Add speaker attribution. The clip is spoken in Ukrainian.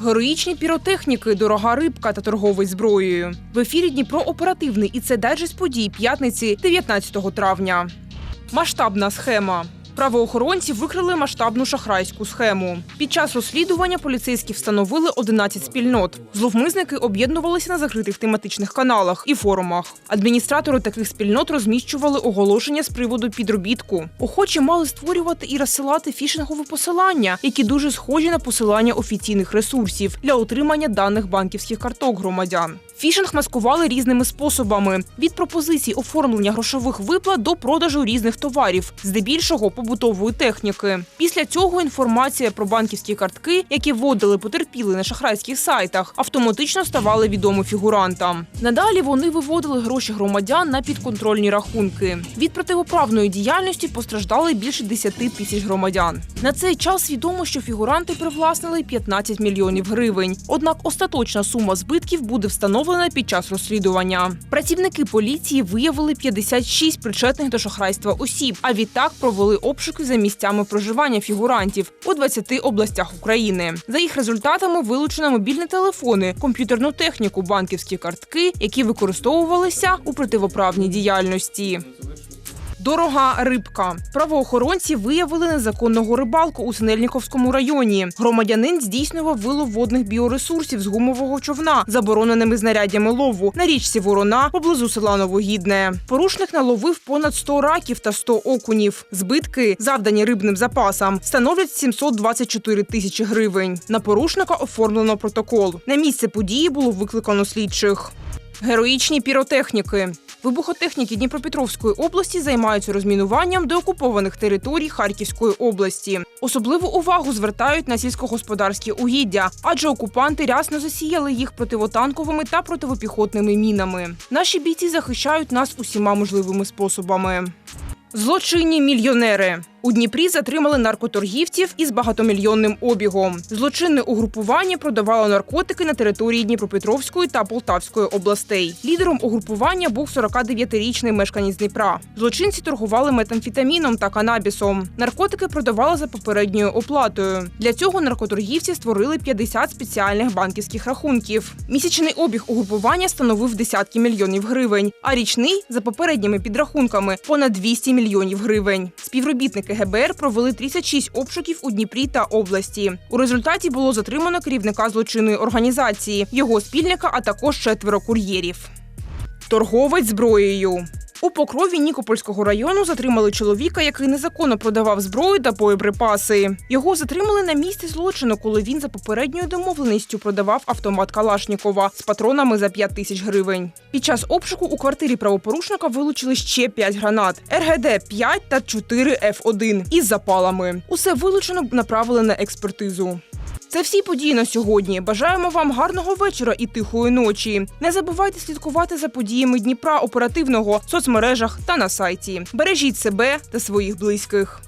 Speaker 1: Героїчні піротехніки, дорога рибка та торговий зброєю. В ефірі Дніпро оперативний і це дайджест подій п'ятниці 19 травня. Масштабна схема. Правоохоронці викрили масштабну шахрайську схему. Під час розслідування поліцейські встановили 11 спільнот. Зловмисники об'єднувалися на закритих тематичних каналах і форумах. Адміністратори таких спільнот розміщували оголошення з приводу підробітку. Охочі мали створювати і розсилати фішингові посилання, які дуже схожі на посилання офіційних ресурсів для отримання даних банківських карток громадян. Фішинг маскували різними способами: від пропозицій оформлення грошових виплат до продажу різних товарів, здебільшого побутової техніки. Після цього інформація про банківські картки, які вводили потерпіли на шахрайських сайтах, автоматично ставали відомі фігурантам. Надалі вони виводили гроші громадян на підконтрольні рахунки. Від противоправної діяльності постраждали більше 10 тисяч громадян. На цей час відомо, що фігуранти привласнили 15 мільйонів гривень. Однак остаточна сума збитків буде встановлена під час розслідування. Працівники поліції виявили 56 причетних до шахрайства осіб, а відтак провели обшуки за місцями проживання фігурантів у 20 областях України. За їх результатами вилучено мобільні телефони, комп'ютерну техніку, банківські картки, які використовувалися у противоправній діяльності. Дорога рибка. Правоохоронці виявили незаконного рибалку у Синельніковському районі. Громадянин здійснював вилов водних біоресурсів з гумового човна, забороненими знаряддями лову на річці Ворона поблизу села Новогідне. Порушник наловив понад 100 раків та 100 окунів. Збитки, завдані рибним запасам, становлять 724 тисячі гривень. На порушника оформлено протокол. На місце події було викликано слідчих. Героїчні піротехніки. Вибухотехніки Дніпропетровської області займаються розмінуванням деокупованих територій Харківської області. Особливу увагу звертають на сільськогосподарські угіддя, адже окупанти рясно засіяли їх противотанковими та противопіхотними мінами. Наші бійці захищають нас усіма можливими способами. Злочинні мільйонери у Дніпрі затримали наркоторгівців із багатомільйонним обігом. Злочинне угрупування продавало наркотики на території Дніпропетровської та Полтавської областей. Лідером угрупування був 49-річний мешканець Дніпра. Злочинці торгували метамфетаміном та канабісом. Наркотики продавали за попередньою оплатою. Для цього наркоторгівці створили 50 спеціальних банківських рахунків. Місячний обіг угрупування становив десятки мільйонів гривень, а річний за попередніми підрахунками понад 200 мільйонів гривень. Співробітники ГБР провели 36 обшуків у Дніпрі та області. У результаті було затримано керівника злочинної організації, його спільника, а також четверо кур'єрів. Торговець зброєю. У покрові Нікопольського району затримали чоловіка, який незаконно продавав зброю та боєприпаси. Його затримали на місці злочину, коли він за попередньою домовленістю продавав автомат Калашнікова з патронами за 5 тисяч гривень. Під час обшуку у квартирі правопорушника вилучили ще 5 гранат, РГД 5 та 4 Ф1 із запалами. Усе вилучено направили на експертизу. Це всі події на сьогодні. Бажаємо вам гарного вечора і тихої ночі. Не забувайте слідкувати за подіями Дніпра оперативного в соцмережах та на сайті. Бережіть себе та своїх близьких.